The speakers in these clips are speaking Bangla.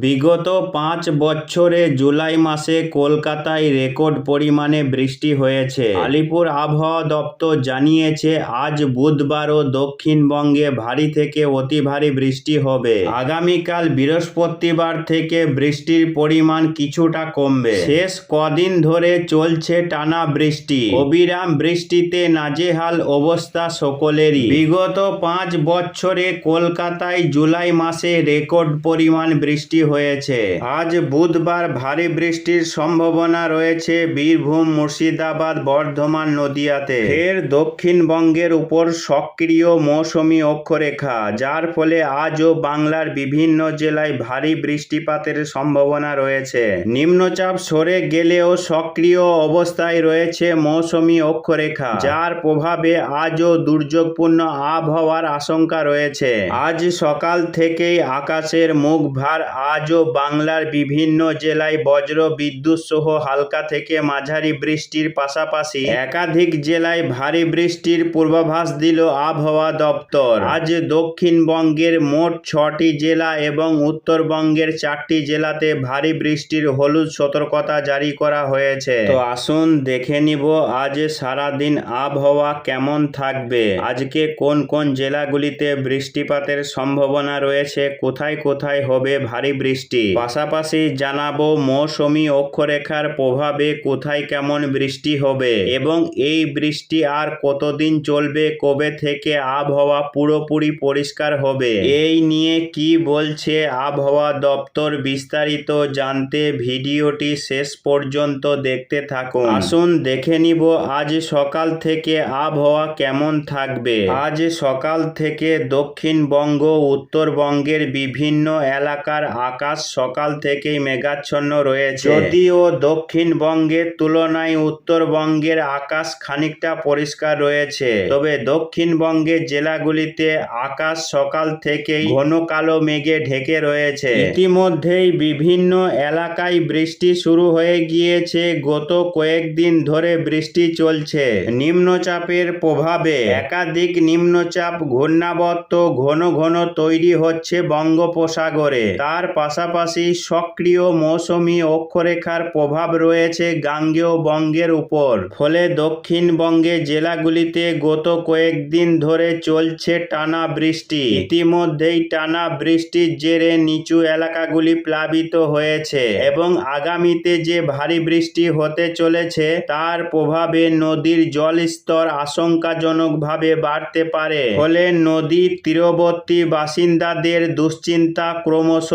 বিগত পাঁচ বছরে জুলাই মাসে কলকাতায় রেকর্ড পরিমাণে বৃষ্টি হয়েছে। আলিপুর আবহাওয়া দপ্তর জানিয়েছে, আজ বুধবারও দক্ষিণবঙ্গে ভারী থেকে অতি ভারী বৃষ্টি হবে। আগামীকাল বৃহস্পতিবার থেকে বৃষ্টির পরিমাণ কিছুটা কমবে। শেষ কদিন ধরে চলছে টানা বৃষ্টি। অবিরাম বৃষ্টিতে নাজেহাল অবস্থা সকলেরই। বিগত পাঁচ বছরে কলকাতায় জুলাই মাসে রেকর্ড পরিমাণ বৃষ্টি হয়েছে। আজ বুধবার ভারী বৃষ্টির সম্ভাবনা রয়েছে বীরভূম, মুর্শিদাবাদ, বর্ধমান, নদিয়াতে। ফের দক্ষিণবঙ্গের উপর সক্রিয় মৌসুমি অক্ষরেখা, যার ফলে আজও বাংলার বিভিন্ন জেলায় ভারী বৃষ্টিপাতের সম্ভাবনা রয়েছে। নিম্নচাপ সরে গেলেও সক্রিয় অবস্থায় রয়েছে মৌসুমি অক্ষরেখা, যার প্রভাবে আজও দুর্যোগপূর্ণ আবহাওয়ার আশঙ্কা রয়েছে। আজ সকাল থেকেই আকাশের মুখ ভার আজও বাংলার বিভিন্ন জেলায় বজ্র বিদ্যুৎ সহ হালকা থেকে মাঝারি বৃষ্টির পাশাপাশি একাধিক জেলায় ভারী বৃষ্টির পূর্বাভাস দিল আবহাওয়া দপ্তর। আজ দক্ষিণবঙ্গের মোট ছটি জেলা এবং উত্তরবঙ্গের চারটি জেলাতে ভারী বৃষ্টির হলুদ সতর্কতা জারি করা হয়েছে। তো আসুন দেখে নিব আজ সারাদিন আবহাওয়া কেমন থাকবে। আজকে কোন কোন জেলাগুলিতে বৃষ্টিপাতের সম্ভাবনা রয়েছে? কোথায় কোথায় হবে ভারী বৃষ্টি। পাশাপাশি জানাব মৌসুমি অক্ষরেখার প্রভাবে কোথায় কেমন বৃষ্টি হবে এবং এই বৃষ্টি আর কতদিন চলবে, কবে থেকে আবহাওয়া পুরোপুরি পরিষ্কার হবে, এই নিয়ে কি বলছে আবহাওয়া দপ্তর বিস্তারিত জানতে ভিডিওটি শেষ পর্যন্ত দেখতে থাকুন। আসুন দেখে নিব আজ সকাল থেকে আবহাওয়া কেমন থাকবে। আজ সকাল থেকে দক্ষিণবঙ্গ, উত্তরবঙ্গের বিভিন্ন এলাকার আকাশ সকাল থেকেই মেঘাচ্ছন্ন রয়েছে। যদিও দক্ষিণবঙ্গের তুলনায় উত্তরবঙ্গের আকাশ খানিকটা পরিষ্কার রয়েছে। তবে দক্ষিণবঙ্গের জেলাগুলিতে আকাশ সকাল থেকেই ঘন কালো মেঘে ঢেকে রয়েছে। ইতিমধ্যেই বিভিন্ন এলাকায় বৃষ্টি শুরু হয়ে গিয়েছে। গত কয়েকদিন ধরে বৃষ্টি চলছে। নিম্নচাপের প্রভাবে একাধিক নিম্নচাপ ঘূর্ণাবর্ত ঘন ঘন তৈরি হচ্ছে বঙ্গোপসাগরে। তার পাশাপাশি সক্রিয় মৌসুমি অক্ষরেখার প্রভাব রয়েছে গাঙ্গেয় বঙ্গের উপর। ফলে দক্ষিণবঙ্গে জেলাগুলিতে গত কয়েকদিন ধরে চলছে টানা বৃষ্টি। ইতিমধ্যেই টানা বৃষ্টির জেরে নিচু এলাকাগুলি প্লাবিত হয়েছে এবং আগামীতে যে ভারী বৃষ্টি হতে চলেছে, তার প্রভাবে নদীর জলস্তর আশঙ্কাজনকভাবে বাড়তে পারে। ফলে নদীর তীরবর্তী বাসিন্দাদের দুশ্চিন্তা ক্রমশ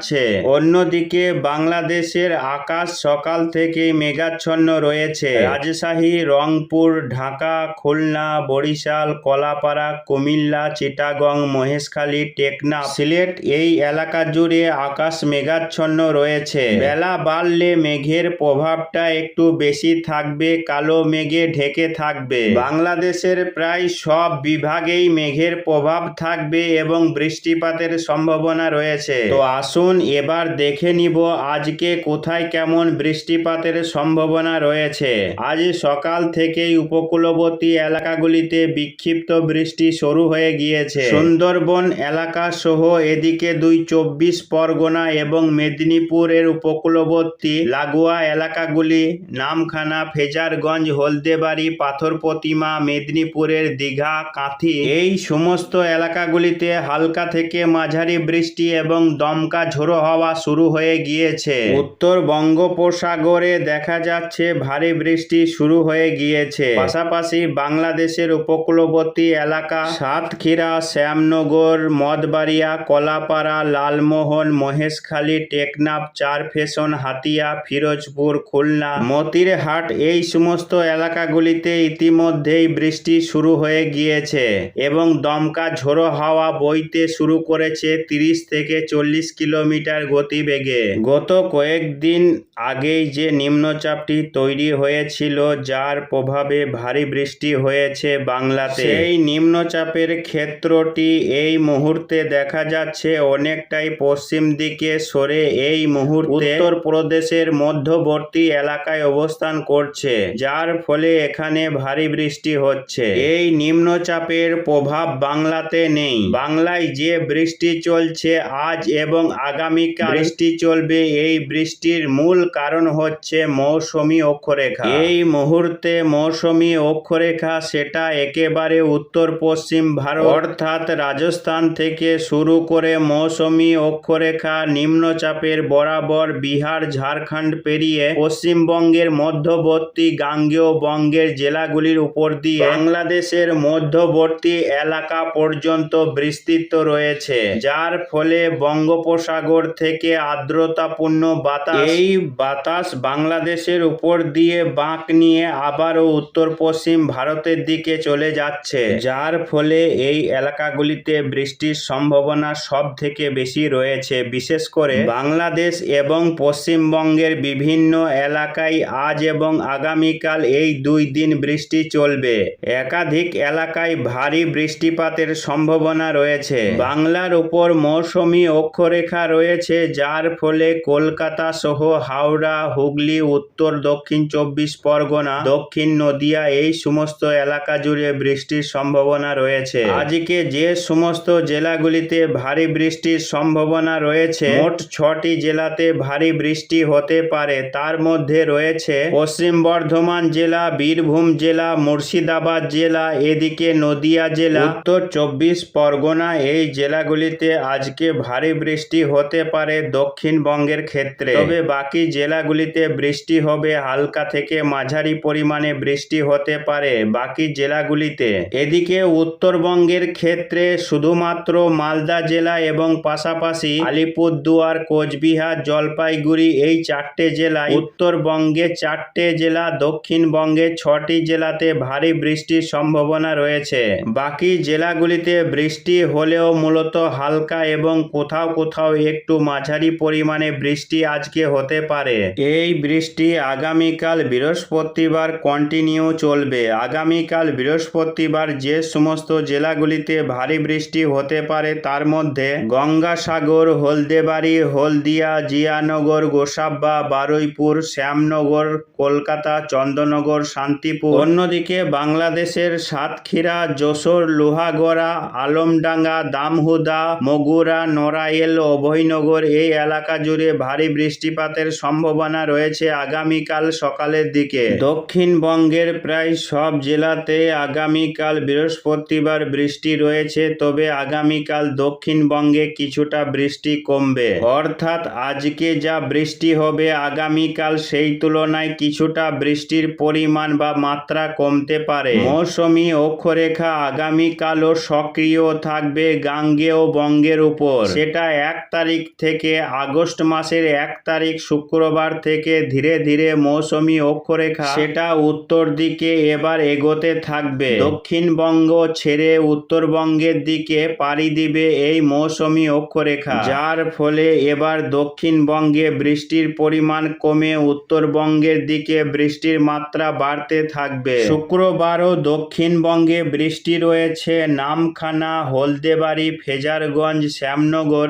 বাড়ছে অন্যদিকে বাংলাদেশের আকাশ সকাল থেকে মেঘাচ্ছন্ন রয়েছে। রাজশাহী, রংপুর, ঢাকা, খুলনা, বরিশাল, কলাপাড়া, কুমিল্লা, চিটাগং, মহেশখালী টেকনা সিলেট এই এলাকা জুড়ে আকাশ মেঘাচ্ছন্ন রয়েছে। বেলা বাড়লে মেঘের প্রভাবটা একটু বেশি থাকবে, কালো মেঘে ঢেকে থাকবে। বাংলাদেশের প্রায় সব বিভাগেই মেঘের প্রভাব থাকবে এবং বৃষ্টিপাতের সম্ভাবনা রয়েছে। তো আসুন এবার দেখে নিব আজকে কোথায় কেমন বৃষ্টিপাতের সম্ভাবনা রয়েছে। আজ সকাল থেকেই উপকূলবর্তী এলাকাগুলিতে বিক্ষিপ্ত বৃষ্টি শুরু হয়ে গিয়েছে। সুন্দরবন এলাকা সহ এদিকে দুই চব্বিশ পরগনা এবং মেদিনীপুরের উপকূলবর্তী লাগোয়া এলাকাগুলি নামখানা ফেজারগঞ্জ, হলদেবাড়ি পাথর প্রতিমা মেদিনীপুরের দীঘা, কাঁথি এই সমস্ত এলাকাগুলিতে হালকা থেকে মাঝারি বৃষ্টি এবং দমকা ঝোড়ো হওয়া শুরু হয়ে গিয়েছে। উত্তর বঙ্গোপসাগরে দেখা যাচ্ছে ভারী বৃষ্টি শুরু হয়ে গিয়েছে। পাশাপাশি বাংলাদেশের উপকূলবর্তী এলাকা সাতক্ষীরা, শ্যামনগর, মদবাড়িয়া, কলাপাড়া, লালমোহন, মহেশখালী, টেকনাফ চারফেশন হাতিয়া, ফিরোজপুর, খুলনা, মতিরহাট এই সমস্ত এলাকাগুলিতে ইতিমধ্যেই বৃষ্টি শুরু হয়ে গিয়েছে এবং দমকা ঝোড়ো হাওয়া বইতে শুরু করেছে তিরিশ থেকে চল্লিশ কিলোমিটার গতিবেগে। গত কয়েকদিন আগেই যে নিম্নচাপটি তৈরি হয়েছিল, যার প্রভাবে ভারী বৃষ্টি হয়েছে বাংলাতে। এই নিম্নচাপের ক্ষেত্রটি এই মুহূর্তে দেখা যাচ্ছে অনেকটাই পশ্চিম দিকে সরে এই মুহূর্তে উত্তর প্রদেশের মধ্যবর্তী এলাকায় অবস্থান করছে, যার ফলে এখানে ভারী বৃষ্টি হচ্ছে। এই নিম্নচাপের প্রভাব বাংলাতে নেই। বাংলায় যে বৃষ্টি চলছে আজ এবং আগামীকাল বৃষ্টি চলবে। এই বৃষ্টির মূল কারণ হচ্ছে মৌসুমি অক্ষরেখা। এই মুহূর্তে মৌসুমি অক্ষরেখা সেটা একেবারে উত্তর পশ্চিম ভারত অর্থাৎ রাজস্থান থেকে শুরু করে মৌসুমি অক্ষরেখা নিম্নচাপের বরাবর বিহার ঝাড়খণ্ড পেরিয়ে পশ্চিমবঙ্গের মধ্যবর্তী গাঙ্গেয় বঙ্গের জেলাগুলির উপর দিয়ে বাংলাদেশের মধ্যবর্তী এলাকা পর্যন্ত বিস্তৃত রয়েছে। যার ফলে বঙ্গোপসাগর থেকে আর্দ্রতাপূর্ণ বাতাস। এই বাতাস বাংলাদেশের উপর দিয়ে বাঁক নিয়ে আবারও উত্তর পশ্চিম ভারতের দিকে চলে যাচ্ছে। যার ফলে এই এলাকাগুলিতে বৃষ্টির সম্ভাবনা সব থেকে বেশি রয়েছে। বিশেষ করে বাংলাদেশ এবং পশ্চিমবঙ্গের বিভিন্ন এলাকায় আজ এবং আগামীকাল এই দুই দিন বৃষ্টি চলবে। একাধিক এলাকায় ভারী বৃষ্টিপাতের সম্ভাবনা রয়েছে। বাংলার উপর মৌসুমী অক্ষরেখা রয়েছে, যার ফলে কলকাতা সহ হাওড়া, হুগলি, উত্তর, দক্ষিণ চব্বিশ পরগনা, দক্ষিণ নদিয়া এই সমস্ত এলাকা জুড়ে বৃষ্টির সম্ভাবনা রয়েছে। আজকে যে সমস্ত জেলাগুলিতে ভারী বৃষ্টির সম্ভাবনা রয়েছে, মোট ছটি জেলাতে ভারী বৃষ্টি হতে পারে। তার মধ্যে রয়েছে পশ্চিম বর্ধমান জেলা, বীরভূম জেলা, মুর্শিদাবাদ জেলা, এদিকে নদিয়া জেলা, উত্তর চব্বিশ পরগনা এই জেলাগুলিতে আজকে ভারী বৃষ্টি হতে পারে দক্ষিণবঙ্গের ক্ষেত্রে। তবে বাকি জেলাগুলিতে বৃষ্টি হবে হালকা থেকে মাঝারি পরিমাণে বৃষ্টি হতে পারে বাকি জেলাগুলিতে। এদিকে উত্তরবঙ্গের ক্ষেত্রে শুধুমাত্র মালদা জেলা এবং পাশাপাশি আলিপুরদুয়ার কোচবিহার জলপাইগুড়ি এই চারটে জেলায় উত্তরবঙ্গে চারটে জেলা দক্ষিণবঙ্গে ছটি জেলাতে ভারী বৃষ্টির সম্ভাবনা রয়েছে। বাকি জেলাগুলিতে বৃষ্টি হলেও মূলত হালকা এবং কোথাও কোথাও একটু মাঝারি পরিমাণে বৃষ্টি আজকে হতে পারে। এই বৃষ্টি আগামীকাল বৃহস্পতিবার কন্টিনিউ চলবে। আগামীকাল বৃহস্পতিবার যে সমস্ত জেলাগুলিতে ভারী বৃষ্টি হতে পারে, তার মধ্যে গঙ্গাসাগর, হলদেবাড়ি, হলদিয়া, জিয়ানগর, গোসাব্বা, বারুইপুর, শ্যামনগর, কলকাতা চন্দ্রনগর শান্তিপুর। অন্যদিকে বাংলাদেশের সাতক্ষীরা, যশোর, লোহাগড়া, আলমডাঙ্গা, দামহুদা, মগুরা, নড়াইল অভয়নগর এই এলাকা জুড়ে ভারী বৃষ্টিপাতের সম্ভাবনা রয়েছে আগামীকাল সকালের দিকে। দক্ষিণবঙ্গের প্রায় সব জেলাতে আগামীকাল বৃহস্পতিবার বৃষ্টি রয়েছে, তবে আগামীকাল দক্ষিণবঙ্গে কিছুটা বৃষ্টি কমবে। অর্থাৎ আজকে যা বৃষ্টি হবে আগামীকাল সেই তুলনায় কিছুটা বৃষ্টির পরিমাণ বা মাত্রা কমতে পারে। মৌসুমি অক্ষরেখা আগামীকালও সক্রিয় থাকবে গাঙ্গেয় বঙ্গের উপর। সেটা এক তারিখ থেকে আগস্ট মাসের এক তারিখ শুক্রবার থেকে ধীরে ধীরে মৌসুমী অক্ষরেখা সেটা উত্তর দিকে এবার এগোতে থাকবে। দক্ষিণবঙ্গ ছেড়ে উত্তরবঙ্গের দিকে পাড়ি দিবে এই মৌসুমী অক্ষরেখা। যার ফলে এবার দক্ষিণবঙ্গে বৃষ্টির পরিমাণ কমে উত্তরবঙ্গের দিকে বৃষ্টির মাত্রা বাড়তে থাকবে। শুক্রবারও দক্ষিণবঙ্গে বৃষ্টি রয়েছে নামখানা, হলদেবাড়ি, ফেজারগঞ্জ, শ্যামনগর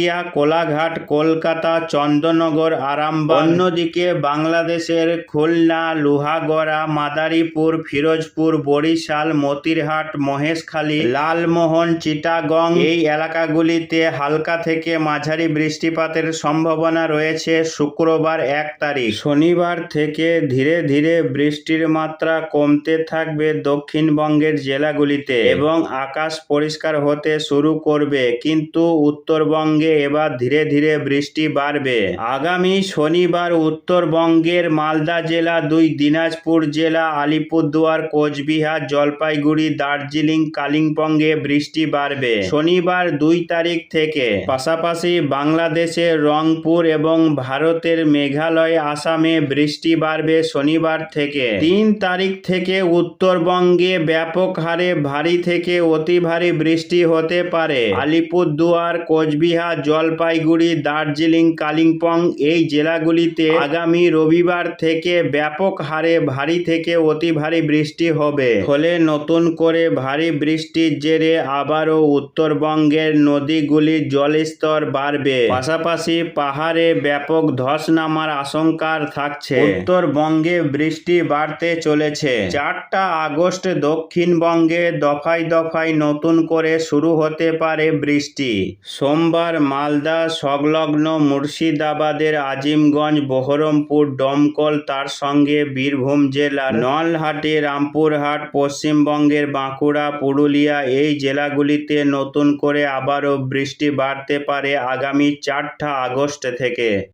হলদিয়া কোলাঘাট, কলকাতা, চন্দননগর, আরামবাগ, অন্যদিকে বাংলাদেশের খুলনা, লোহাগড়া, মাদারীপুর, ফিরোজপুর, বরিশাল, মতিরহাট, মহেশখালী, লালমোহন, চিটাগং এই এলাকাগুলিতে হালকা থেকে মাঝারি বৃষ্টিপাতের সম্ভাবনা রয়েছে শুক্রবার এক তারিখ। শনিবার থেকে ধীরে ধীরে বৃষ্টির মাত্রা কমতে থাকবে দক্ষিণবঙ্গের জেলাগুলিতে এবং আকাশ পরিষ্কার হতে শুরু করবে। কিন্তু উত্তরবঙ্গে এবার ধীরে ধীরে বৃষ্টি বাড়বে। আগামী শনিবার উত্তরবঙ্গের মালদা জেলা দুই, দিনাজপুর জেলা, আলিপুরদুয়ার, কোচবিহার, জলপাইগুড়ি, দার্জিলিং, কালিম্পংয়ে বৃষ্টি বাড়বে। শনিবার দুই তারিখ থেকে। পাশাপাশি বাংলাদেশের রংপুর এবং ভারতের মেঘালয়, আসামে বৃষ্টি বাড়বে শনিবার থেকে। তিন তারিখ থেকে উত্তরবঙ্গে ব্যাপক হারে ভারী থেকে অতি ভারী বৃষ্টি হতে পারে। আলিপুরদুয়ার, কোচবিহার জলপাইগুড়ি, দার্জিলিং, কালিম্পং এই জেলাগুলিতে আগামী রবিবার থেকে ব্যাপক হারে ভারী থেকে অতি ভারী বৃষ্টি হবে। ফলে নতুন করে ভারী বৃষ্টির জেরে আবারও উত্তরবঙ্গের নদীগুলির জলস্তর বাড়বে। পাশাপাশি পাহাড়ে ব্যাপক ধস নামার আশঙ্কা থাকছে। উত্তরবঙ্গে বৃষ্টি বাড়তে চলেছে। চারটা আগস্ট দক্ষিণবঙ্গে দফায় দফায় নতুন করে শুরু হতে পারে বৃষ্টি। সোমবার মালদা সংলগ্ন মুর্শিদাবাদের আজিমগঞ্জ, বহরমপুর ডমকল তার সঙ্গে বীরভূম জেলা নলহাটি, রামপুরহাট, পশ্চিমবঙ্গের বাঁকুড়া, পুরুলিয়া এই জেলাগুলিতে নতুন করে আবারও বৃষ্টি বাড়তে পারে আগামী চারটা আগস্ট থেকে।